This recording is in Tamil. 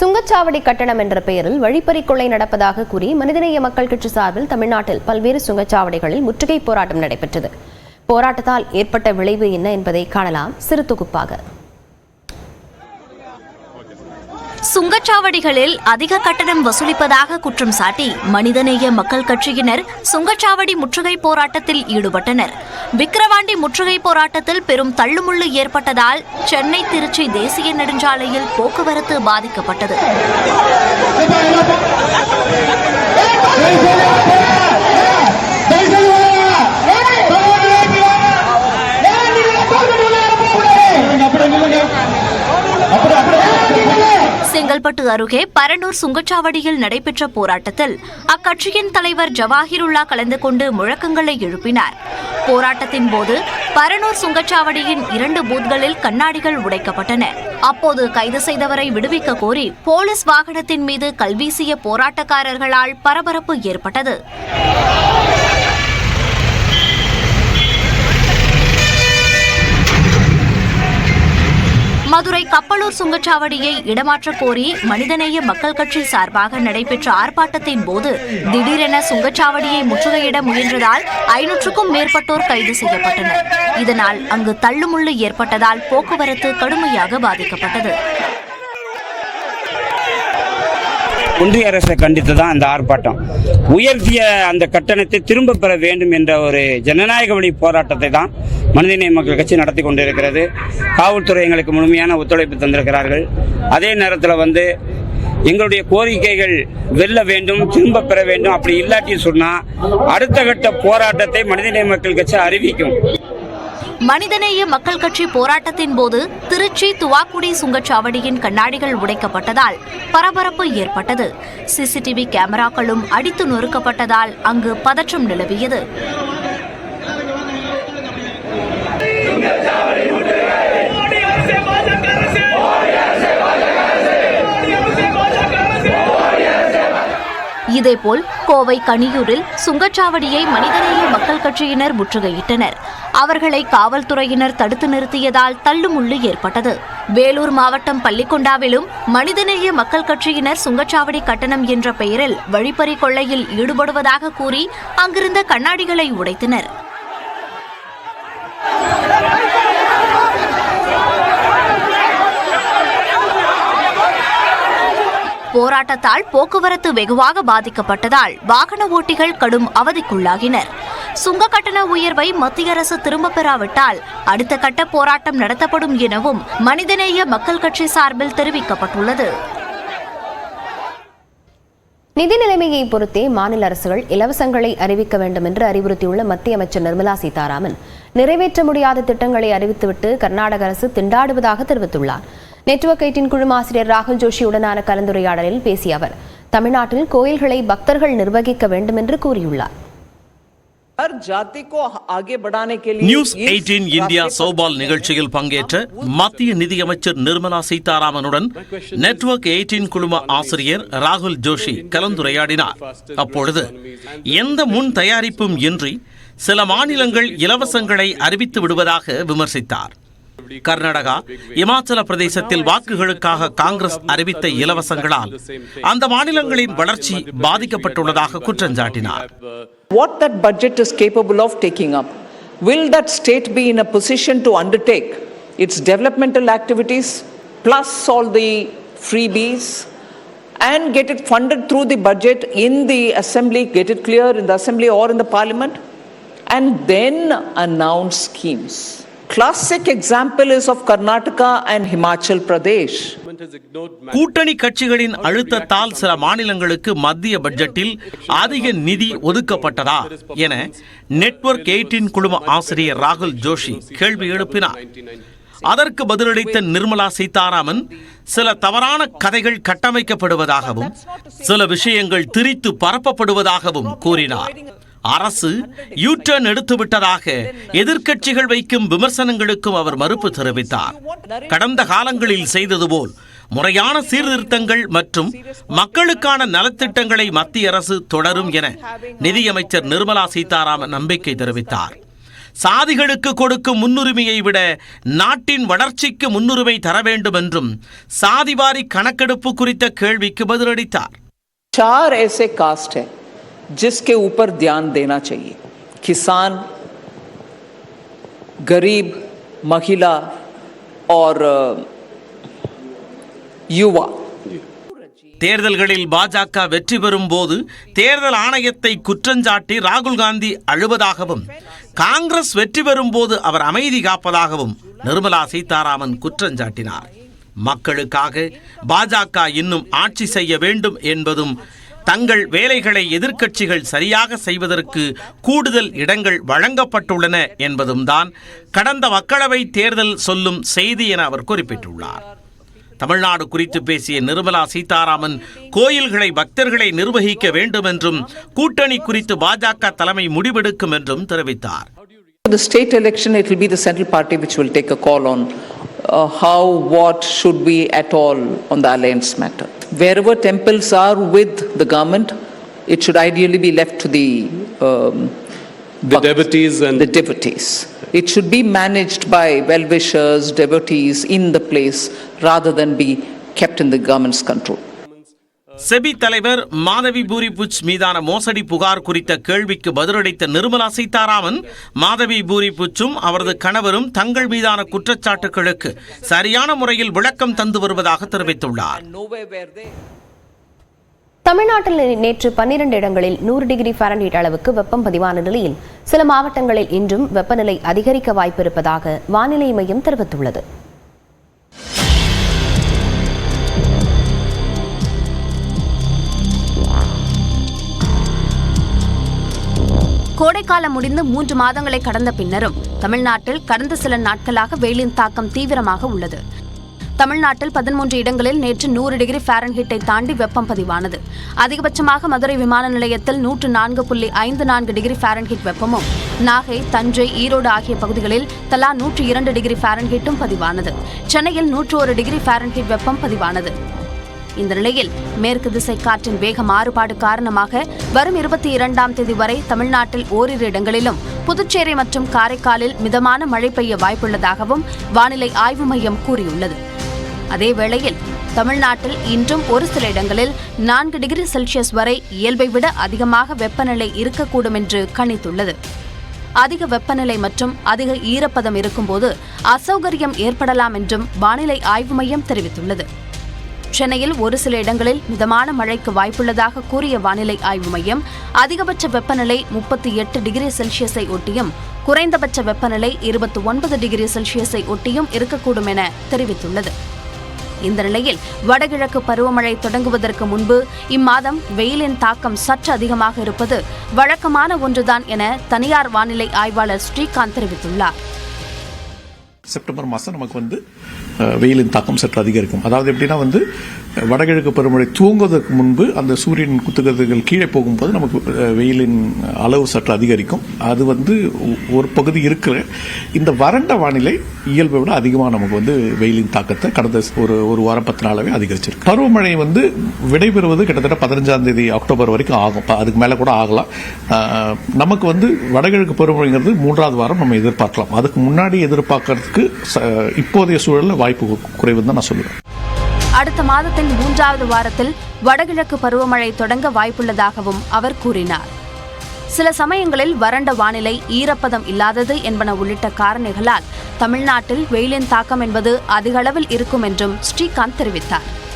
சுங்கச்சாவடி கட்டணம் என்ற பெயரில் வழிப்பறி கொள்ளை நடப்பதாக கூறி மனிதநேய மக்கள் கட்சி சார்பில் தமிழ்நாட்டில் பல்வேறு சுங்கச்சாவடிகளில் முற்றுகை போராட்டம் நடைபெற்றது. போராட்டத்தால் ஏற்பட்ட விளைவு என்ன என்பதை காணலாம். சிறு தொகுப்பாக. சுங்கச்சாவடிகளில் அதிக கட்டணம் வசூலிப்பதாக குற்றம் சாட்டி மனிதநேய மக்கள் கட்சியினர் சுங்கச்சாவடி முற்றுகை போராட்டத்தில் ஈடுபட்டனர். விக்கிரவாண்டி முற்றுகை போராட்டத்தில் பெரும் தள்ளுமுள்ளு ஏற்பட்டதால் சென்னை திருச்சி தேசிய நெடுஞ்சாலையில் போக்குவரத்து பாதிக்கப்பட்டது. அருகே பரனூர் சுங்கச்சாவடியில் நடைபெற்ற போராட்டத்தில் அக்கட்சியின் தலைவர் ஜவாஹிருல்லா கலந்து கொண்டு முழக்கங்களை எழுப்பினார். போராட்டத்தின் போது பரனூர் சுங்கச்சாவடியின் இரண்டு பூத்களில் கண்ணாடிகள் உடைக்கப்பட்டன. அப்போது கைது செய்தவரை விடுவிக்க கோரி போலீஸ் வாகனத்தின் மீது கல்வீசிய போராட்டக்காரர்களால் பரபரப்பு ஏற்பட்டது. கப்பலூர் சுங்கச்சாவடியை இடமாற்றக் கோரி மனிதநேய மக்கள் கட்சி சார்பாக நடைபெற்ற ஆர்ப்பாட்டத்தின் போது திடீரென சுங்கச்சாவடியை முற்றுகையிட முயன்றதால் ஐநூற்றுக்கும் மேற்பட்டோர் கைது செய்யப்பட்டனர். இதனால் அங்கு தள்ளுமுள்ளு ஏற்பட்டதால் போக்குவரத்து கடுமையாக பாதிக்கப்பட்டது. ஒன்றிய அரசை கண்டித்து தான் அந்த ஆர்ப்பாட்டம். உயர்த்திய அந்த கட்டணத்தை திரும்ப பெற வேண்டும் என்ற ஒரு ஜனநாயக வழி போராட்டத்தை தான் மனிதநேய மக்கள் கட்சி நடத்தி கொண்டிருக்கிறது. காவல்துறை எங்களுக்கு முழுமையான ஒத்துழைப்பு தந்திருக்கிறார்கள். அதே நேரத்தில் வந்து எங்களுடைய கோரிக்கைகள் வெல்ல வேண்டும் திரும்ப பெற வேண்டும் அப்படி இல்லாட்டி சொன்னால் அடுத்த கட்ட போராட்டத்தை மனிதநேய மக்கள் கட்சி அறிவிக்கும். மனிதநேய மக்கள் கட்சி போராட்டத்தின் போது திருச்சி துவாக்குடி சுங்கச்சாவடியின் கண்ணாடிகள் உடைக்கப்பட்டதால் பரபரப்பு ஏற்பட்டது. சிசிடிவி கேமராக்களும் அடித்து நொறுக்கப்பட்டதால் அங்கு பதற்றம் நிலவியது. இதேபோல் கோவை கனியூரில் சுங்கச்சாவடியை மனிதநேய மக்கள் கட்சியினர் முற்றுகையிட்டனர். அவர்களை காவல்துறையினர் தடுத்து நிறுத்தியதால் தள்ளுமுள்ளு ஏற்பட்டது. வேலூர் மாவட்டம் பள்ளிக்கொண்டாவிலும் மனிதநேய மக்கள் கட்சியினர் சுங்கச்சாவடி கட்டணம் என்ற பெயரில் வழிப்பறி கொள்ளையில் ஈடுபடுவதாக கூறி அங்கிருந்த கண்ணாடிகளை உடைத்தனர். போராட்டத்தால் போக்குவரத்து வெகுவாக பாதிக்கப்பட்டதால் வாகன ஓட்டிகள் கடும் அவதிக்குள்ளாகினர். சுங்க கட்டண உயர்வை மத்திய அரசு திரும்பப் பெறாவிட்டால் அடுத்த கட்ட போராட்டம் நடத்தப்படும் எனவும் மனிதநேய மக்கள் கட்சி சார்பில் தெரிவிக்கப்பட்டுள்ளது. நிதி நிலைமையை பொறுத்தே மாநில அரசுகள் இலவசங்களை அறிவிக்க வேண்டும் என்று அறிவுறுத்தியுள்ள மத்திய அமைச்சர் நிர்மலா சீதாராமன். நிறைவேற்ற முடியாத திட்டங்களை அறிவித்துவிட்டு கர்நாடக அரசு திண்டாடுவதாக தெரிவித்துள்ளார். நெட்வொர்க் எயிட்டின் குழும ஆசிரியர் ராகுல் ஜோஷியுடனான கலந்துரையாடலில் பேசிய அவர் தமிழ்நாட்டில் கோயில்களை பக்தர்கள் நிர்வகிக்க வேண்டும் என்று கூறியுள்ளார் நியூஸ் எயிட்டீன் இந்தியா சோபால் நிகழ்ச்சியில் பங்கேற்ற மத்திய நிதியமைச்சர் நிர்மலா சீதாராமனுடன் நெட்வொர்க் எயிட்டீன் குழும ஆசிரியர் ராகுல் ஜோஷி கலந்துரையாடினார். அப்பொழுது எந்த முன் தயாரிப்பும் இன்றி சில மாநிலங்கள் இலவசங்களை அறிவித்து விடுவதாக விமர்சித்தார். கர்நாடகா இமாச்சல பிரதேசத்தில் வாக்குகளுக்காக காங்கிரஸ் அறிவித்த இலவசங்களால் அந்த மாநிலங்களின் வளர்ச்சி பாதிக்கப்பட்டுள்ளதாக குற்றம் சாட்டினார் what that budget is capable of taking up. Will that state be in a position to undertake its developmental activities plus all the freebies and get it funded through the budget in the assembly, get it clear in the assembly or in the parliament, and then announce schemes? Classic example is of Karnataka and Himachal Pradesh. கூட்டணி கட்சிகளின் அழுத்தத்தால் சில மாநிலங்களுக்கு மத்திய பட்ஜெட்டில் அதிக நிதி ஒதுக்கப்பட்டதா என நெட்வொர்க் எயிட்டின் குழும ஆசிரியர் ராகுல் ஜோஷி கேள்வி எழுப்பினார் அதற்கு பதிலளித்த நிர்மலா சீதாராமன் சில தவறான கதைகள் கட்டமைக்கப்படுவதாகவும் சில விஷயங்கள் திரித்து பரப்பப்படுவதாகவும் கூறினார் அரசு யூட்டர்ன் எடுத்துவிட்டதாக எதிர்க்கட்சிகள் வைக்கும் விமர்சனங்களுக்கும் அவர் மறுப்பு தெரிவித்தார். கடந்த காலங்களில் செய்தது போல் முறையான சீர்திருத்தங்கள் மற்றும் மக்களுக்கான நலத்திட்டங்களை மத்திய அரசு தொடரும் என நிதியமைச்சர் நிர்மலா சீதாராமன் நம்பிக்கை தெரிவித்தார். சாதிகளுக்கு கொடுக்கும் முன்னுரிமையை விட நாட்டின் வளர்ச்சிக்கு முன்னுரிமை தர வேண்டும் என்றும் சாதிவாரி கணக்கெடுப்பு குறித்த கேள்விக்கு பதிலளித்தார். जिसके ऊपर ध्यान देना चाहिए किसान गरीब महिला और अ, युवा தேர்தல்களில் பாஜக வெற்றி பெறும் போது தேர்தல் ஆணையத்தை குற்றஞ்சாட்டி ராகுல் காந்தி அழுவதாகவும் காங்கிரஸ் வெற்றி பெறும் போது அவர் அமைதி காப்பதாகவும் நிர்மலா சீதாராமன் குற்றஞ்சாட்டினார் மக்களுக்காக பாஜக இன்னும் ஆட்சி செய்ய வேண்டும் என்பதும் தங்கள் வேலைகளை எதிர்க்கட்சிகள் சரியாக செய்வதற்கு கூடுதல் இடங்கள் வழங்கப்பட்டுள்ளன என்பதும் தான் கடந்த மக்களவை தேர்தல் சொல்லும் செய்தி என அவர் குறிப்பிட்டுள்ளார் தமிழ்நாடு குறித்து பேசிய நிர்மலா சீதாராமன் கோயில்களை பக்தர்களை நிர்வகிக்க வேண்டும் என்றும் கூட்டணி குறித்து பாஜக தலைமை முடிவெடுக்கும் என்றும் தெரிவித்தார் the state election, it will be the central party which will take a call on uh, how, what should be at all on the alliance matter. Wherever temples are with the government, it should ideally be left to the um, The devotees and the devotees. It should be managed by well-wishers, devotees in the place, rather than be kept in the government's control. SEBI தலைவர் மாதவி பூரிபுச் மீதான மோசடி புகார் குறித்த கேள்விக்கு பதிலளித்த நிர்மலா சீதாராமன் மாதவி பூரிபுச்சும் அவரது கணவரும் தங்கள் மீதான குற்றச்சாட்டுகளுக்கு சரியான முறையில் விளக்கம் தந்து வருவதாக தெரிவித்துள்ளார். தமிழ்நாட்டில் நேற்று பன்னிரண்டு இடங்களில் நூறு டிகிரி ஃபாரன்ஹீட் அளவுக்கு வெப்பம் பதிவான நிலையில் சில மாவட்டங்களில் இன்றும் வெப்பநிலை அதிகரிக்க வாய்ப்பிருப்பதாக வானிலை மையம் தெரிவித்துள்ளது. கோடைக்காலம் முடிந்து மூன்று மாதங்களை கடந்த பின்னரும் தமிழ்நாட்டில் கடந்த சில நாட்களாக வெயிலின் தாக்கம் தீவிரமாக உள்ளது. தமிழ்நாட்டில் பதிமூன்று இடங்களில் நேற்று நூறு டிகிரி ஃபாரன்ஹீட்டை தாண்டி வெப்பம் பதிவானது. அதிகபட்சமாக மதுரை விமான நிலையத்தில் நூற்று நான்கு புள்ளி ஐந்து நான்கு டிகிரி ஃபாரன்ஹீட் வெப்பமும் நாகை தஞ்சை ஈரோடு ஆகிய பகுதிகளில் தலா நூற்று இரண்டு டிகிரி ஃபாரன்ஹீட்டும் பதிவானது. சென்னையில் நூற்று ஒரு டிகிரி ஃபாரன்ஹீட் வெப்பம் பதிவானது. இந்த நிலையில் மேற்கு திசை காற்றின் வேக மாறுபாடு காரணமாக வரும் இருபத்தி இரண்டாம் தேதி வரை தமிழ்நாட்டில் ஓரிரு இடங்களிலும் புதுச்சேரி மற்றும் காரைக்காலில் மிதமான மழை பெய்ய வாய்ப்புள்ளதாகவும் வானிலை ஆய்வு மையம் கூறியுள்ளது. அதே வேளையில் தமிழ்நாட்டில் இன்றும் ஒரு சில இடங்களில் நான்கு டிகிரி செல்சியஸ் வரை இயல்பை விட அதிகமாக வெப்பநிலை இருக்கக்கூடும் என்று கணித்துள்ளது. அதிக வெப்பநிலை மற்றும் அதிக ஈரப்பதம் இருக்கும்போது அசௌகரியம் ஏற்படலாம் என்றும் வானிலை ஆய்வு மையம் தெரிவித்துள்ளது. சென்னையில் ஒரு சில இடங்களில் மிதமான மழைக்கு வாய்ப்புள்ளதாக கூறிய வானிலை ஆய்வு மையம் அதிகபட்ச வெப்பநிலை முப்பத்தி எட்டு டிகிரி செல்சியஸை ஒட்டியும் குறைந்தபட்ச வெப்பநிலை இருபத்தி ஒன்பது டிகிரி செல்சியஸை ஒட்டியும் இருக்கக்கூடும் என தெரிவித்துள்ளது. இந்த நிலையில் வடகிழக்கு பருவமழை தொடங்குவதற்கு முன்பு இம்மாதம் வெயிலின் தாக்கம் சற்று அதிகமாக இருப்பது வழக்கமான ஒன்றுதான் என தனியார் வானிலை ஆய்வாளர் ஸ்ரீகாந்த் தெரிவித்துள்ளார். செப்டம்பர் மாதம் நமக்கு வந்து வெயிலின் தாக்கம் சற்று அதிகரிக்கும். அதாவது எப்படின்னா வந்து வடகிழக்கு பருவமழை தூங்குவதற்கு முன்பு அந்த சூரியன் குத்துகிறதுகள் கீழே போகும்போது நமக்கு வெயிலின் அளவு சற்று அதிகரிக்கும். அது வந்து ஒரு பகுதி இருக்கிற இந்த வறண்ட வானிலை இயல்பை விட அதிகமாக நமக்கு வந்து வெயிலின் தாக்கத்தை கடந்த ஒரு ஒரு வாரம் பத்து நாளாவே அதிகரிச்சிருக்கு. பருவமழை வந்து விடைபெறுவது கிட்டத்தட்ட பதினஞ்சாம் தேதி அக்டோபர் வரைக்கும் ஆகும். அதுக்கு மேலே கூட ஆகலாம். நமக்கு வந்து வடகிழக்கு பருவமழைங்கிறது மூன்றாவது வாரம் நம்ம எதிர்பார்க்கலாம். அதுக்கு முன்னாடி எதிர்பார்க்கறதுக்கு ச- இப்போதைய சூழலில் வாய்ப்பு குறைவுன்னு தான் நான் சொல்லுவேன். அடுத்த மாதத்தின் மூன்றாவது வாரத்தில் வடகிழக்கு பருவமழை தொடங்க வாய்ப்புள்ளதாகவும் அவர் கூறினார். சில சமயங்களில் வறண்ட வானிலை ஈரப்பதம் இல்லாதது என்பன உள்ளிட்ட காரணிகளால் தமிழ்நாட்டில் வெயிலின் தாக்கம் என்பது அதிகளவில் இருக்கும் என்றும் ஸ்ரீகாந்த் தெரிவித்தார்.